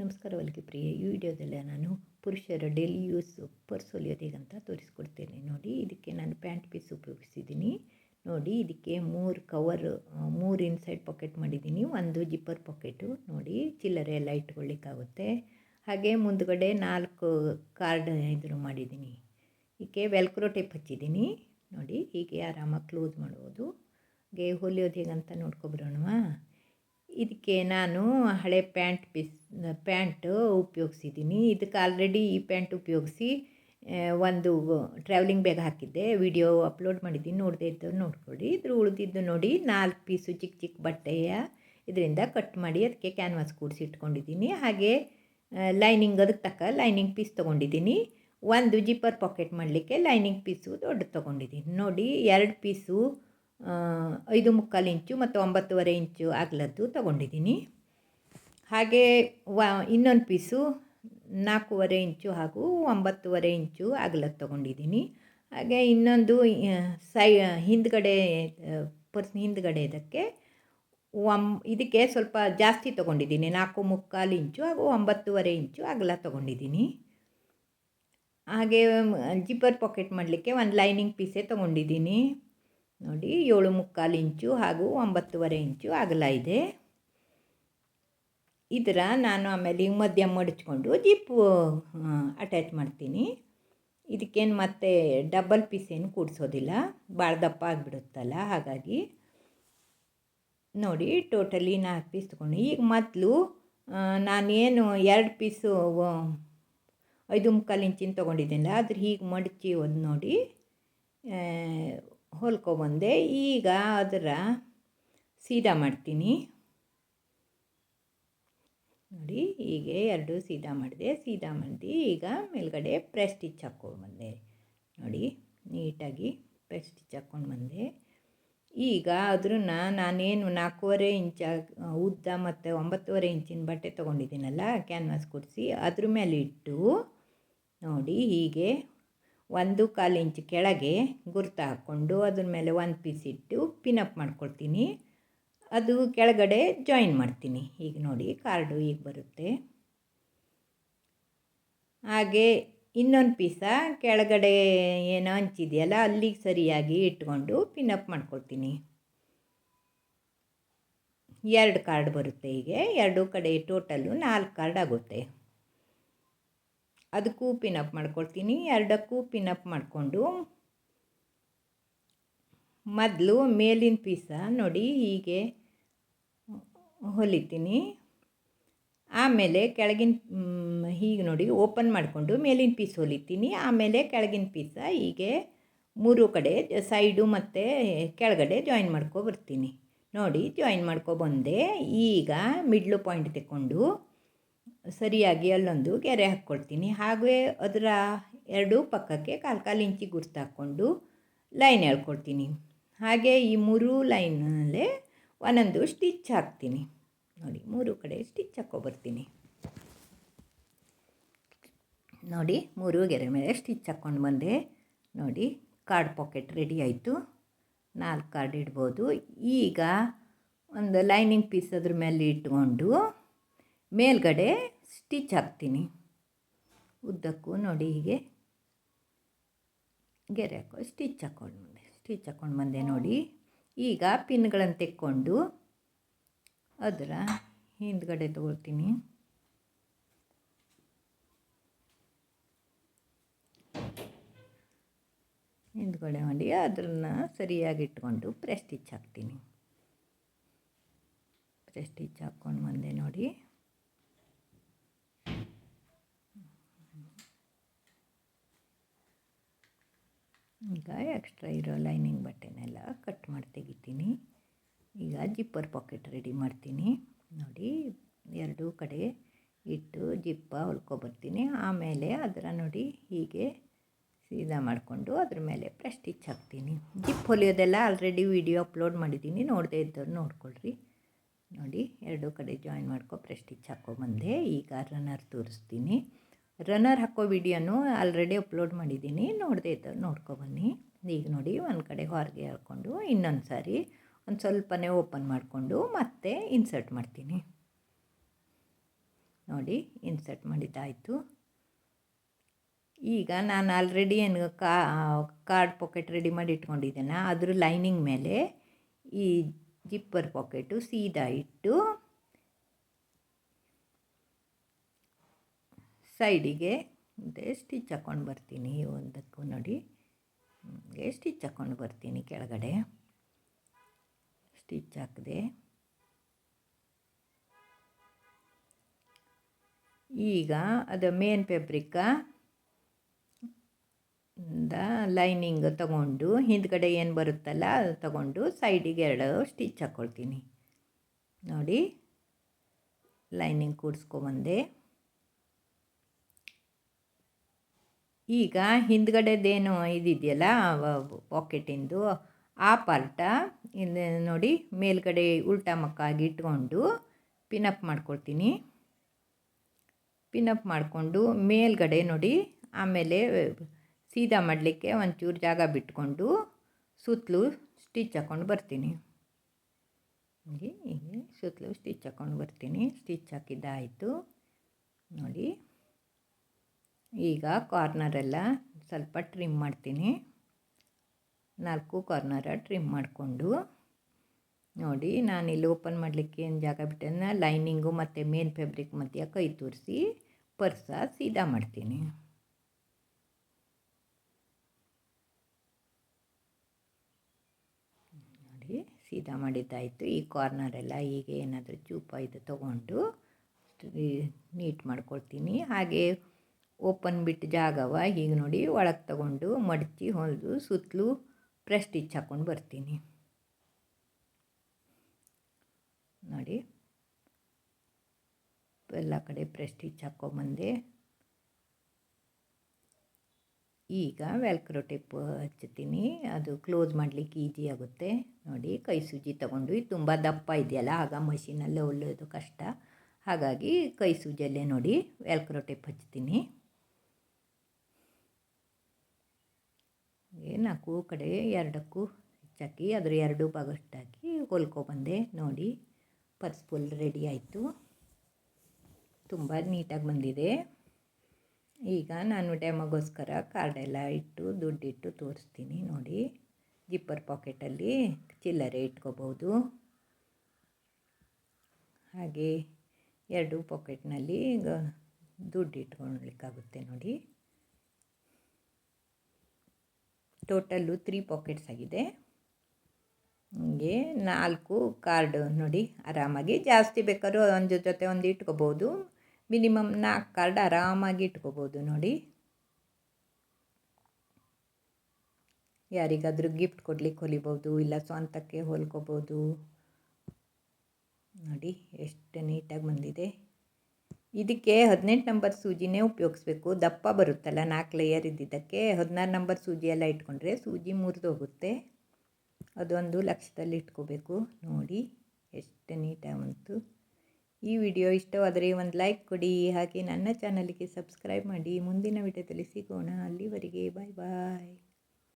ನಮಸ್ಕಾರ ವಲ್ಗಿ ಪ್ರಿಯ. ಈ ವಿಡಿಯೋದಲ್ಲಿ ನಾನು ಪುರುಷರ ಡೈಲಿ ಯೂಸ್ ಪರ್ಸ್ ಹೊಲಿಯೋದು ಹೇಗಂತ ತೋರಿಸ್ಕೊಡ್ತೇನೆ. ನೋಡಿ, ಇದಕ್ಕೆ ನಾನು ಪ್ಯಾಂಟ್ ಪೀಸ್ ಉಪಯೋಗಿಸಿದ್ದೀನಿ. ನೋಡಿ, ಇದಕ್ಕೆ ಮೂರು ಕವರ್ ಮೂರು ಇನ್ಸೈಡ್ ಪಾಕೆಟ್ ಮಾಡಿದ್ದೀನಿ. ಒಂದು ಜಿಪ್ಪರ್ ಪಾಕೆಟು. ನೋಡಿ, ಚಿಲ್ಲರೆ ಎಲ್ಲ ಇಟ್ಕೊಳ್ಳಿಕ್ಕಾಗುತ್ತೆ ಹಾಗೆ ಮುಂದುಗಡೆ ನಾಲ್ಕು ಕಾರ್ಡ್ ಇದನ್ನು ಮಾಡಿದ್ದೀನಿ. ಇದಕ್ಕೆ ವೆಲ್ಕ್ರೋ ಟೇಪ್ ಹಚ್ಚಿದ್ದೀನಿ. ನೋಡಿ, ಹೀಗೆ ಆರಾಮಾಗಿ ಕ್ಲೋಸ್ ಮಾಡ್ಬೋದು. ಹಾಗೆ ಹೊಲಿಯೋದು ಹೇಗಂತ ನೋಡ್ಕೊಬರೋಣವಾ ಇದಕ್ಕೆ ನಾನು ಹಳೆ ಪ್ಯಾಂಟ್ ಪೀಸ್ ಪ್ಯಾಂಟ್ ಉಪಯೋಗಿಸಿದ್ದೀನಿ. ಇದಕ್ಕೆ ಆಲ್ರೆಡಿ ಈ ಪ್ಯಾಂಟ್ ಉಪಯೋಗಿಸಿ ಒಂದು ಟ್ರಾವೆಲಿಂಗ್ ಬ್ಯಾಗ್ ಹಾಕಿದ್ದೆ. ವಿಡಿಯೋ ಅಪ್ಲೋಡ್ ಮಾಡಿದ್ದೀನಿ. ನೋಡದೇ ಇದ್ದವ್ರು ನೋಡ್ಕೊಳ್ಳಿ. ಇದ್ರ ಉಳಿದಿದ್ದು ನೋಡಿ, ನಾಲ್ಕು ಪೀಸು ಚಿಕ್ಕ ಚಿಕ್ಕ ಬಟ್ಟೆಯ ಇದರಿಂದ ಕಟ್ ಮಾಡಿ ಅದಕ್ಕೆ ಕ್ಯಾನ್ವಾಸ್ ಕೂಡಿಸಿ ಇಟ್ಕೊಂಡಿದ್ದೀನಿ. ಹಾಗೆ ಲೈನಿಂಗ್ ಅದಕ್ಕೆ ತಕ್ಕ ಲೈನಿಂಗ್ ಪೀಸ್ ತೊಗೊಂಡಿದ್ದೀನಿ. ಒಂದು ಜಿಪ್ಪರ್ ಪಾಕೆಟ್ ಮಾಡಲಿಕ್ಕೆ ಲೈನಿಂಗ್ ಪೀಸು ದೊಡ್ಡದು ತೊಗೊಂಡಿದ್ದೀನಿ. ನೋಡಿ, ಎರಡು ಪೀಸು ಐದು ಮುಕ್ಕಾಲು ಇಂಚು ಮತ್ತು ಒಂಬತ್ತುವರೆ ಇಂಚು ಅಗಲದ್ದು ತಗೊಂಡಿದ್ದೀನಿ. ಹಾಗೆ ವ, ಇನ್ನೊಂದು ಪೀಸು ನಾಲ್ಕೂವರೆ ಇಂಚು ಹಾಗೂ ಒಂಬತ್ತುವರೆ ಇಂಚು ಅಗಲದ್ದು ತೊಗೊಂಡಿದ್ದೀನಿ. ಹಾಗೆ ಇನ್ನೊಂದು ಸೈ, ಹಿಂದ್ಗಡೆ ಪರ್ಸ್ ಹಿಂದ್ಗಡೆ ಇದಕ್ಕೆ ಒಂ, ಇದಕ್ಕೆ ಸ್ವಲ್ಪ ಜಾಸ್ತಿ ತೊಗೊಂಡಿದ್ದೀನಿ. ನಾಲ್ಕು ಮುಕ್ಕಾಲು ಇಂಚು ಹಾಗೂ ಒಂಬತ್ತುವರೆ ಇಂಚು ಅಗಲ ತೊಗೊಂಡಿದ್ದೀನಿ. ಹಾಗೆ ಜಿಪ್ಪರ್ ಪಾಕೆಟ್ ಮಾಡಲಿಕ್ಕೆ ಒಂದು ಲೈನಿಂಗ್ ಪೀಸೇ ತೊಗೊಂಡಿದ್ದೀನಿ. ನೋಡಿ ಏಳು ಮುಕ್ಕಾಲು ಇಂಚು ಹಾಗೂ ಒಂಬತ್ತುವರೆ ಇಂಚು ಅಗಲ ಇದೆ. ಇದರ ನಾನು ಆಮೇಲೆ ಈಗ ಮಧ್ಯ ಮಡಚ್ಕೊಂಡು ಜಿಪ್ಪು ಅಟ್ಯಾಚ್ ಮಾಡ್ತೀನಿ. ಇದಕ್ಕೇನು ಮತ್ತೆ ಡಬಲ್ ಪೀಸ್ ಏನು ಕೂಡಿಸೋದಿಲ್ಲ. ಭಾಳ ದಪ್ಪ ಆಗಿಬಿಡುತ್ತಲ್ಲ, ಹಾಗಾಗಿ. ನೋಡಿ ಟೋಟಲಿ ನಾಲ್ಕು ಪೀಸ್ ತೊಗೊಂಡು. ಈಗ ಮೊದಲು ನಾನೇನು ಎರಡು ಪೀಸು ಐದು ಮುಕ್ಕಾಲು ಇಂಚಿನ ತೊಗೊಂಡಿದ್ದೀನಲ್ಲ, ಅದ್ರ ಹೀಗೆ ಮಡಚಿ ಒಂದು ನೋಡಿ ಹೊಲ್ಕೊಬಂದೆ, ಈಗ ಅದರ ಸೀದಾ ಮಾಡ್ತೀನಿ. ನೋಡಿ, ಹೀಗೆ ಎರಡು ಸೀದಾ ಮಾಡಿದೆ. ಸೀದಾ ಮಾಡಿ ಈಗ ಮೇಲ್ಗಡೆ ಪ್ರೆಸ್ ಸ್ಟಿಚ್ ಹಾಕ್ಕೊಂಡು ಬಂದೆ. ನೋಡಿ, ನೀಟಾಗಿ ಪ್ರೆಸ್ ಸ್ಟಿಚ್ ಹಾಕ್ಕೊಂಡು ಬಂದೆ. ಈಗ ಅದನ್ನ ನಾನೇನು ನಾಲ್ಕೂವರೆ ಇಂಚ ಉದ್ದ ಮತ್ತು ಒಂಬತ್ತುವರೆ ಇಂಚಿನ ಬಟ್ಟೆ ತೊಗೊಂಡಿದ್ದೀನಲ್ಲ ಕ್ಯಾನ್ವಾಸ್ ಕೊಡಿಸಿ, ಅದ್ರ ಮೇಲೆ ಇಟ್ಟು ನೋಡಿ, ಹೀಗೆ ಒಂದು ಕಾಲು ಇಂಚು ಕೆಳಗೆ ಗುರ್ತು ಹಾಕ್ಕೊಂಡು ಅದ್ರ ಮೇಲೆ ಒಂದು ಪೀಸ್ ಇಟ್ಟು ಪಿನಪ್ ಮಾಡ್ಕೊಳ್ತೀನಿ. ಅದು ಕೆಳಗಡೆ ಜಾಯಿನ್ ಮಾಡ್ತೀನಿ. ಈಗ ನೋಡಿ ಕಾರ್ಡು ಈಗ ಬರುತ್ತೆ. ಹಾಗೆ ಇನ್ನೊಂದು ಪೀಸ ಕೆಳಗಡೆ ಏನೋ ಹಂಚಿದೆಯಲ್ಲ ಅಲ್ಲಿಗೆ ಸರಿಯಾಗಿ ಇಟ್ಕೊಂಡು ಪಿನಪ್ ಮಾಡ್ಕೊಳ್ತೀನಿ. ಎರಡು ಕಾರ್ಡ್ ಬರುತ್ತೆ ಹೀಗೆ. ಎರಡು ಕಡೆ ಟೋಟಲ್ಲು ನಾಲ್ಕು ಕಾರ್ಡ್ ಆಗುತ್ತೆ. ಅದಕ್ಕೂ ಅಪ್ ಮಾಡ್ಕೊಳ್ತೀನಿ. ಎರಡಕ್ಕೂ ಅಪ್ ಮಾಡಿಕೊಂಡು ಮೊದಲು ಮೇಲಿನ ಪೀಸ ನೋಡಿ ಹೀಗೆ ಹೊಲಿತೀನಿ. ಆಮೇಲೆ ಕೆಳಗಿನ ಹೀಗೆ ನೋಡಿ ಓಪನ್ ಮಾಡಿಕೊಂಡು ಮೇಲಿನ ಪೀಸ್ ಹೊಲಿತೀನಿ. ಆಮೇಲೆ ಕೆಳಗಿನ ಪೀಸ ಹೀಗೆ ಮೂರು ಕಡೆ ಸೈಡು ಮತ್ತು ಕೆಳಗಡೆ ಜಾಯಿನ್ ಮಾಡ್ಕೊಬರ್ತೀನಿ ನೋಡಿ ಜಾಯಿನ್ ಮಾಡ್ಕೊಬಂದೆ ಈಗ ಮಿಡ್ಲು ಪಾಯಿಂಟ್ ತೆಕ್ಕೊಂಡು ಸರಿಯಾಗಿ ಅಲ್ಲೊಂದು ಗೆರೆ ಹಾಕ್ಕೊಳ್ತೀನಿ. ಹಾಗೇ ಅದರ ಎರಡೂ ಪಕ್ಕಕ್ಕೆ ಕಾಲು ಕಾಲು ಇಂಚಿ ಗುರ್ತು ಹಾಕ್ಕೊಂಡು ಲೈನ್ ಹೇಳ್ಕೊಡ್ತೀನಿ ಹಾಗೆ ಈ ಮೂರು ಲೈನಲ್ಲೇ ಒಂದೊಂದು ಸ್ಟಿಚ್ ಹಾಕ್ತೀನಿ. ನೋಡಿ, ಮೂರು ಕಡೆ ಸ್ಟಿಚ್ ಹಾಕ್ಕೊಬರ್ತೀನಿ ನೋಡಿ, ಮೂರು ಗೆರೆ ಮೇಲೆ ಸ್ಟಿಚ್ ಹಾಕ್ಕೊಂಡು ಬಂದೆ. ನೋಡಿ, ಕಾರ್ಡ್ ಪಾಕೆಟ್ ರೆಡಿ ಆಯಿತು. ನಾಲ್ಕು ಕಾರ್ಡ್ ಇಡ್ಬೋದು. ಈಗ ಒಂದು ಲೈನಿಂಗ್ ಪೀಸ್ ಅದ್ರ ಮೇಲೆ ಇಟ್ಕೊಂಡು ಮೇಲ್ಗಡೆ ಸ್ಟಿಚ್ ಹಾಕ್ತೀನಿ. ಉದ್ದಕ್ಕೂ ನೋಡಿ ಹೀಗೆ. ಗೆರೆ ಹಾಕೋ, ಸ್ಟಿಚ್ ಹಾಕ್ಕೊಂಡು ಸ್ಟಿಚ್ ಹಾಕ್ಕೊಂಡು ಬಂದೆ ನೋಡಿ. ಈಗ ಪಿನ್ಗಳನ್ನು ತೆಕ್ಕೊಂಡು ಅದರ ಹಿಂದ್ಗಡೆ ತೊಗೊಳ್ತೀನಿ. ಹಿಂದ್ಗಡೆ ಮಾಡಿ ಅದನ್ನು ಸರಿಯಾಗಿ ಇಟ್ಕೊಂಡು ಪ್ರೆಸ್ಟಿಚ್ ಹಾಕ್ತೀನಿ. ಪ್ರೆಸ್ಟಿಚ್ ಹಾಕ್ಕೊಂಡು ಬಂದೆ ನೋಡಿ. ಈಗ ಎಕ್ಸ್ಟ್ರಾ ಇರೋ ಲೈನಿಂಗ್ ಬಟ್ಟೆನೆಲ್ಲ ಕಟ್ ಮಾಡಿ ತೆಗಿತೀನಿ. ಈಗ ಜಿಪ್ಪರ್ ಪಾಕೆಟ್ ರೆಡಿ ಮಾಡ್ತೀನಿ. ನೋಡಿ, ಎರಡೂ ಕಡೆ ಇಟ್ಟು ಜಿಪ್ಪ ಹೊಲ್ಕೊಬರ್ತೀನಿ. ಆಮೇಲೆ ಅದರ ನೋಡಿ ಹೀಗೆ ಸೀದಾ ಮಾಡಿಕೊಂಡು ಅದ್ರ ಮೇಲೆ ಪ್ರೆಸ್ ಸ್ಟಿಚ್ ಹಾಕ್ತೀನಿ. ಜಿಪ್ ಹೊಲಿಯೋದೆಲ್ಲ ಆಲ್ರೆಡಿ ವಿಡಿಯೋ ಅಪ್ಲೋಡ್ ಮಾಡಿದ್ದೀನಿ. ನೋಡದೇ ಇದ್ದವ್ರು ನೋಡ್ಕೊಳ್ರಿ. ನೋಡಿ, ಎರಡೂ ಕಡೆ ಜಾಯಿನ್ ಮಾಡ್ಕೊ ಪ್ರೆಸ್ ಸ್ಟಿಚ್ ಈಗ ರನ್ನರ್ ತೋರಿಸ್ತೀನಿ. ರನ್ನರ್ ಹಾಕೋ ವಿಡಿಯೋನು ಆಲ್ರೆಡಿ ಅಪ್ಲೋಡ್ ಮಾಡಿದ್ದೀನಿ. ನೋಡದೇ ಇದ್ದ ನೋಡ್ಕೊಬನ್ನಿ ಈಗ ನೋಡಿ, ಒಂದು ಕಡೆ ಹೊರಗೆ ಹಾಕ್ಕೊಂಡು ಇನ್ನೊಂದು ಸಾರಿ ಒಂದು ಸ್ವಲ್ಪನೇ ಓಪನ್ ಮಾಡಿಕೊಂಡು ಮತ್ತೆ ಇನ್ಸರ್ಟ್ ಮಾಡ್ತೀನಿ. ನೋಡಿ ಇನ್ಸರ್ಟ್ ಮಾಡಿದ್ದಾಯಿತು. ಈಗ ನಾನು ಆಲ್ರೆಡಿ ಏನು ಕಾರ್ಡ್ ಪಾಕೆಟ್ ರೆಡಿ ಮಾಡಿ ಇಟ್ಕೊಂಡಿದ್ದೇನೆ? ಅದ್ರ ಲೈನಿಂಗ್ ಮೇಲೆ ಈ ಜಿಪ್ಪರ್ ಪಾಕೆಟು ಸೀದಾ ಇಟ್ಟು ಸೈಡಿಗೆ ಸ್ಟಿಚ್ ಹಾಕ್ಕೊಂಡು ಬರ್ತೀನಿ ಒಂದಕ್ಕೂ ನೋಡಿ. ಸ್ಟಿಚ್ ಹಾಕ್ಕೊಂಡು ಬರ್ತೀನಿ ಕೆಳಗಡೆ. ಸ್ಟಿಚ್ ಹಾಕಿದೆ? ಈಗ ಅದು ಮೇನ್ ಫೆಬ್ರಿಕ್ಕ ಇಂದ ಲೈನಿಂಗ್ ತಗೊಂಡು ಹಿಂದ್ಗಡೆ ಏನು ಬರುತ್ತಲ್ಲ ಅದು ತಗೊಂಡು ಸೈಡಿಗೆ ಎರಡು ಸ್ಟಿಚ್ ಹಾಕ್ಕೊಳ್ತೀನಿ ನೋಡಿ, ಲೈನಿಂಗ್ ಕೂಡಿಸ್ಕೊಬಂದೆ ಈಗ ಹಿಂದ್ಗಡೆದೇನು ಇದಿದೆಯಲ್ಲ ಪಾಕೆಟಿಂದು ಆ ಪಾರ್ಟ ಇಲ್ಲಿ ನೋಡಿ ಮೇಲ್ಗಡೆ ಉಲ್ಟಾ ಮಕ್ಕಾಗಿ ಇಟ್ಕೊಂಡು ಪಿನಪ್ ಮಾಡ್ಕೊಳ್ತೀನಿ. ಪಿನಪ್ ಮಾಡಿಕೊಂಡು ಮೇಲ್ಗಡೆ ನೋಡಿ, ಆಮೇಲೆ ಸೀದಾ ಮಾಡಲಿಕ್ಕೆ ಒಂಚೂರು ಜಾಗ ಬಿಟ್ಕೊಂಡು ಸುತ್ತಲೂ ಸ್ಟಿಚ್ ಹಾಕ್ಕೊಂಡು ಬರ್ತೀನಿ. ಹೀಗೆ ಸುತ್ತಲೂ ಸ್ಟಿಚ್ ಹಾಕ್ಕೊಂಡು ಬರ್ತೀನಿ. ಸ್ಟಿಚ್ ಹಾಕಿದ್ದಾಯಿತು. ನೋಡಿ. ಈಗ ಕಾರ್ನರೆಲ್ಲ ಸ್ವಲ್ಪ ಟ್ರಿಮ್ ಮಾಡ್ತೀನಿ. ನಾಲ್ಕು ಕಾರ್ನರ ಟ್ರಿಮ್ ಮಾಡಿಕೊಂಡು, ನೋಡಿ ನಾನು ಇಲ್ಲಿ ಓಪನ್ ಮಾಡಲಿಕ್ಕೆ ಏನು ಜಾಗ ಬಿಟ್ಟೆ ಲೈನಿಂಗು ಮತ್ತು ಮೇನ್ ಫ್ಯಾಬ್ರಿಕ್ ಮಧ್ಯ ಕೈ ತೋರಿಸಿ ಪರ್ಸ ಸೀದಾ ಮಾಡ್ತೀನಿ. ನೋಡಿ, ಸೀದಾ ಮಾಡಿದ್ದಾಯಿತು. ಈ ಕಾರ್ನರೆಲ್ಲ ಈಗ ಏನಾದರೂ ಚೂಪ ಇದು ತೊಗೊಂಡು ನೀಟ್ ಮಾಡ್ಕೊಳ್ತೀನಿ. ಹಾಗೆ ಓಪನ್ ಬಿಟ್ಟು ಜಾಗವ ಈಗ ನೋಡಿ ಒಳಗೆ ತಗೊಂಡು ಮಡಚಿ ಹೊಲಿದು ಸುತ್ತಲೂ ಪ್ರೆಸ್ ಸ್ಟಿಚ್ ಹಾಕ್ಕೊಂಡು ಬರ್ತೀನಿ. ನೋಡಿ. ಎಲ್ಲ ಕಡೆ ಪ್ರೆಸ್ ಸ್ಟಿಚ್ ಹಾಕ್ಕೊಂಬಂದೆ ಈಗ ವೆಲ್ಕ್ರೋ ಟೇಪ್ ಹಚ್ಚುತ್ತೀನಿ ಅದು ಕ್ಲೋಸ್ ಮಾಡಲಿಕ್ಕೆ ಈಜಿ ಆಗುತ್ತೆ. ನೋಡಿ, ಕೈ ಸೂಜಿ ತಗೊಂಡು ತುಂಬ ದಪ್ಪ ಇದೆಯಲ್ಲ, ಆಗ ಮಷೀನಲ್ಲೇ ಒಳ್ಳೆಯದು ಕಷ್ಟ. ಹಾಗಾಗಿ ಕೈ ಸೂಜಿಯಲ್ಲೇ ನೋಡಿ ವೆಲ್ಕ್ರೋ ಟೇಪ್ ಹಚ್ತೀನಿ ನಾಲ್ಕು ಕಡೆ ಎರಡಕ್ಕೂ ಹೆಚ್ಚಾಕಿ ಅದರ ಎರಡು ಭಾಗಷ್ಟಾಕಿ ಹೊಲ್ಕೊಬಂದೆ ನೋಡಿ, ಪರ್ಸ್ ಫುಲ್ ರೆಡಿ ಆಯಿತು. ತುಂಬ ನೀಟಾಗಿ ಬಂದಿದೆ. ಈಗ ನಾನು ಡ್ಯಾಮಗೋಸ್ಕರ ಕಾರ್ಡೆಲ್ಲ ಇಟ್ಟು, ದುಡ್ಡಿಟ್ಟು ತೋರಿಸ್ತೀನಿ. ನೋಡಿ ಜಿಪ್ಪರ್ ಪಾಕೆಟಲ್ಲಿ ಚಿಲ್ಲರೆ ಇಟ್ಕೋಬೋದು. ಹಾಗೆ ಎರಡು ಪಾಕೆಟ್ನಲ್ಲಿ ದುಡ್ಡು ಇಟ್ಕೊಳ್ಲಿಕ್ಕಾಗುತ್ತೆ. ನೋಡಿ ಟೋಟಲ್ಲು ತ್ರೀ ಪಾಕೆಟ್ಸ್ ಆಗಿದೆ. ಹೀಗೆ ನಾಲ್ಕು ಕಾರ್ಡ್ ನೋಡಿ ಆರಾಮಾಗಿ ಜಾಸ್ತಿ ಬೇಕಾದ್ರೂ ಒಂದು ಜೊತೆ ಒಂದು ಇಟ್ಕೋಬೋದು. ಮಿನಿಮಮ್ ನಾಲ್ಕು ಕಾರ್ಡ್ ಆರಾಮಾಗಿ ಇಟ್ಕೋಬೋದು ನೋಡಿ. ಯಾರಿಗಾದರೂ ಗಿಫ್ಟ್ ಕೊಡ್ಲಿಕ್ಕೆ ಹೊಲಿಬೋದು, ಇಲ್ಲ ಸ್ವಂತಕ್ಕೆ ಹೊಲ್ಕೋಬೋದು. ನೋಡಿ, ಎಷ್ಟು ನೀಟಾಗಿ ಬಂದಿದೆ. ಇದಕ್ಕೆ ಹದಿನೆಂಟು ನಂಬರ್ ಸೂಜಿನೇ ಉಪಯೋಗಿಸ್ಬೇಕು. ದಪ್ಪ ಬರುತ್ತಲ್ಲ, ನಾಲ್ಕು ಲೇಯರ್ ಇದ್ದಿದ್ದಕ್ಕೆ. ಹದಿನಾರು ನಂಬರ್ ಸೂಜಿ ಎಲ್ಲ ಇಟ್ಕೊಂಡ್ರೆ ಸೂಜಿ ಮುರಿದೋಗುತ್ತೆ ಅದೊಂದು ಲಕ್ಷದಲ್ಲಿ ಇಟ್ಕೋಬೇಕು. ನೋಡಿ, ಎಷ್ಟು ನೀಟಾಗಿ ಬಂತು ಈ ವಿಡಿಯೋ ಇಷ್ಟವಾದರೆ ಒಂದು ಲೈಕ್ ಕೊಡಿ. ಹಾಗೆ ನನ್ನ ಚಾನಲ್ಗೆ ಸಬ್ಸ್ಕ್ರೈಬ್ ಮಾಡಿ. ಮುಂದಿನ ವಿಡಿಯೋದಲ್ಲಿ ಸಿಗೋಣ. ಅಲ್ಲಿವರೆಗೆ ಬಾಯ್ ಬಾಯ್